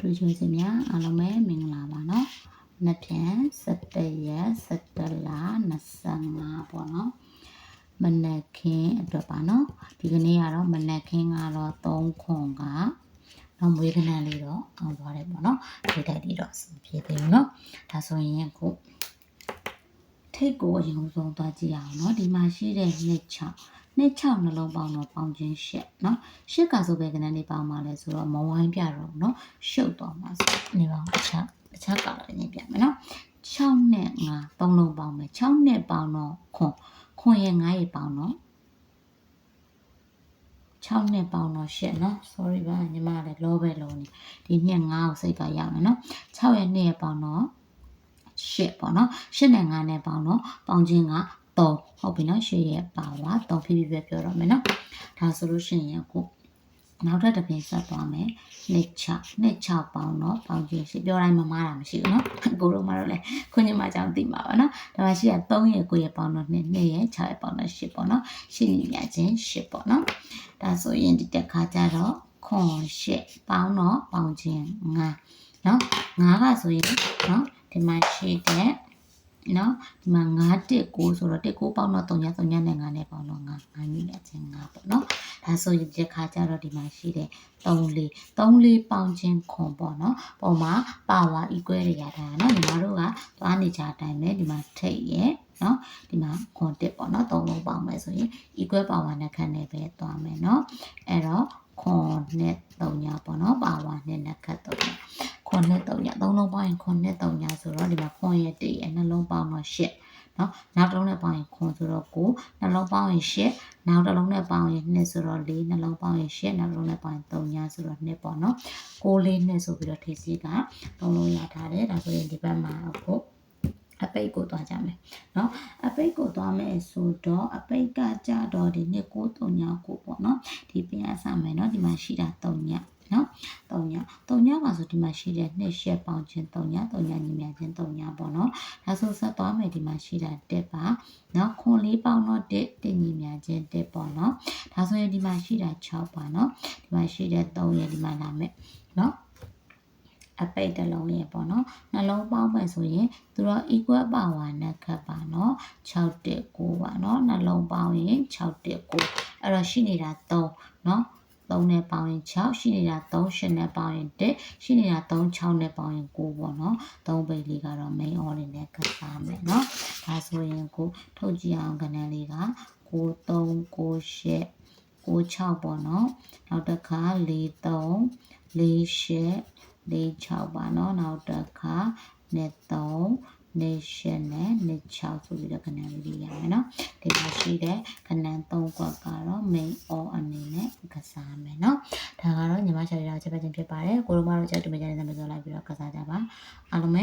တွေ့ချွေးစင်များအားလုံးပဲမင်္ဂလာပါနော်။နှစ်ပြန်17ရက်17လ25ပေါ့နော်။မနက်ခင်းအတွက်ပါနော်။ဒီကနေ့ကတော့မနက်ခင်းကတော့3ခွန်ကနော်မွေးကနန်းလေးတော့အောင်သွားတယ်ပေါ့နော်။ဒီတိုက်လေးတော့အဆင်ပြေသေးဘူးနော်။ဒါဆိုရင်ခုထိတ်ကိုအရင်ဆုံးသွားကြည့်အောင်နော်။ဒီမှာရှိတဲ့နှစ်ချောင်း နှစ်ချောင်းနှလုံးပေါင်းတော့ပေါင်းချင်းရှက်နော်ရှစ်ကဆိုပဲကနန်းလေးပေါင်းပါလဲဆိုတော့မဝိုင်းပြတော့နော်ရှုပ်သွားမှာဆိုနေပါဦးတခြားတခြားကာလာလေးပြမယ်နော်6နဲ့5သုံးလုံးပေါင်းမယ်6နဲ့ပေါင်းတော့ခွန်ခွန်ရဲ့9ရေပေါင်းတော့6နဲ့ပေါင်းတော့ရှက်နော် sorry ပါညီမလည်းလောပဲလုံးနေဒီနှစ်9ကိုစိတ်ကရမယ်နော်6ရဲ့2ရဲ့ပေါင်းတော့ရှစ်ပေါ့နော်ရှစ်နဲ့9နဲ့ပေါင်းတော့ပေါင်းချင်းက 3ဟုတ်ပြီနော်ရှစ်ရဲ့ပါဝါ3ဖြည်းဖြည်းပဲပြောတော့မယ်နော်ဒါဆိုလို့ရှိရင်အခုနောက်ထပ်တစ်ပင်ဆက်သွားမယ်နှစ်6နှစ်6ပေါင်းတော့ပေါင်းချင်းရှိပြောတိုင်းမမားတာမရှိဘူးနော်ကိုတို့မှတော့လေခွန်ညီမကြောင့်သိမှာပါနော်ဒါမှရှိရ3ရဲ့9ရဲ့ပေါင်းတော့2 2ရဲ့6ရဲ့ပေါင်းတော့10ပေါ့နော်ရှင်းညီမြချင်း10ပေါ့နော်ဒါဆိုရင်ဒီတက်ခါကျတော့ခွန်10ပေါင်းတော့ပေါင်းချင်း9နော်9ကဆိုရင်နော်ဒီမှာရှိတဲ့ နော်ဒီမှာ9တက်9ဆိုတော့တက်9ပေါင်းတော့3ည3ညနဲ့9နဲ့ပေါင်းတော့9 9မိနစ်ချင်း9ပေါ့နော်ဒါဆိုရင်ဒီခါကျတော့ဒီမှာရှိတဲ့3လေး3လေးပေါင်းချင်းခွန်ပေါ့နော်ပုံမှာပါဝါ equal တွေရတာနော်ညီမတို့ကသွားနေကြအတိုင်းပဲဒီမှာထိတ်ရဲ့နော်ဒီမှာခွန်တက်ပေါ့နော်3လုံးပေါင်းမယ်ဆိုရင် equal power နဲ့ခန့်နေပဲသွားမယ်နော်အဲ့တော့ခွန်နဲ့3ညပေါ့နော်ပါဝါနဲ့နဲ့ခတ်3ညခွန်နဲ့ 3ည3လုံးပေါင်းရင်ခွန်နဲ့3ညဆိုတော့ဒီမှာခွန်ရဲ့1ရဲ့နှလုံးပေါင်းတော့8နော်နောက်တစ်လုံးနဲ့ပေါင်းရင်ခွန်ဆိုတော့9နှလုံးပေါင်းရင်8နောက်တစ်လုံးနဲ့ပေါင်းရင်2ဆိုတော့4နှလုံးပေါင်းရင်8နောက်တစ်လုံးနဲ့ပေါင်းရင်3ညဆိုတော့2ပေါ့နော်6လေး2ဆိုပြီးတော့ထိစီက3လုံးရထားတယ်ဒါဆိုရင်ဒီဘက်မှာအခုအပိတ်ကိုသွားကြမယ်เนาะအပိတ်ကိုသွားမယ်ဆိုတော့အပိတ်ကကြတော့ဒီနှစ်ကို3ညကိုပေါ့เนาะဒီပြန်အစမယ်เนาะဒီမှာရှိတာ3ည နော်3ည3ညပါဆိုဒီမှာရှိတဲ့နှစ်ရှက်ပေါင်းချင်း3ည3ညညီမြချင်း3ညပေါ့နော်ဒါဆိုဆက်သွားမယ်ဒီမှာရှိတာတက်ပါနော်ခွန်လေးပေါင်းတော့တက်တက်ညီမြချင်းတက်ပေါ့နော်ဒါဆိုရင်ဒီမှာရှိတာ6ပါနော်ဒီမှာရှိတဲ့3ရဲ့ဒီမှာလာမယ်နော်အပိတ်တစ်လုံးလေးပေါ့နော်နှလုံးပေါင်းမယ်ဆိုရင်သူတော့ equal power နဲ့ခတ်ပါနော်6တက်9ပါနော်နှလုံးပေါင်းရင်6တက်9အဲ့တော့ရှိနေတာ3နော် 3နဲ့ပေါင်းရင်6ရှိနေတာ3 8နဲ့ပေါင်းရင်1ရှိနေတာ3 6နဲ့ပေါင်းရင်9ပေါ့နော်3ပိတ်လေးကတော့ main order နဲ့ကစားမယ်နော်ဒါဆိုရင်ကိုထုတ်ကြည့်အောင်ကဏ္ဍလေးက9 3 9 8 9 6ပေါ့နော်နောက်တစ်ခါ4 3 4 8 4 6ပါနော်နောက်တစ်ခါနဲ့3နေရှင်နဲ့နေ6ဆိုပြီးတော့ခဏလေးရမယ်နော်ဒီမှာရှိတဲ့ခဏ3ကွက်ကတော့ main or အနေနဲ့ ကစားမယ်နော်ဒါကတော့ညီမရှာရတာချက်ပဲချင်းဖြစ်ပါတယ်ကိုလိုမတို့ချက်တူမကြတဲ့နာမည်ဆိုလိုက်ပြီးတော့ကစားကြပါအားလုံးပဲ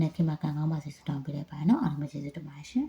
နေ့ကမှကံကောင်းပါစေဆုတောင်းပေးလိုက်ပါနော်အားလုံးပဲကျေးဇူးတင်ပါတယ်ရှင်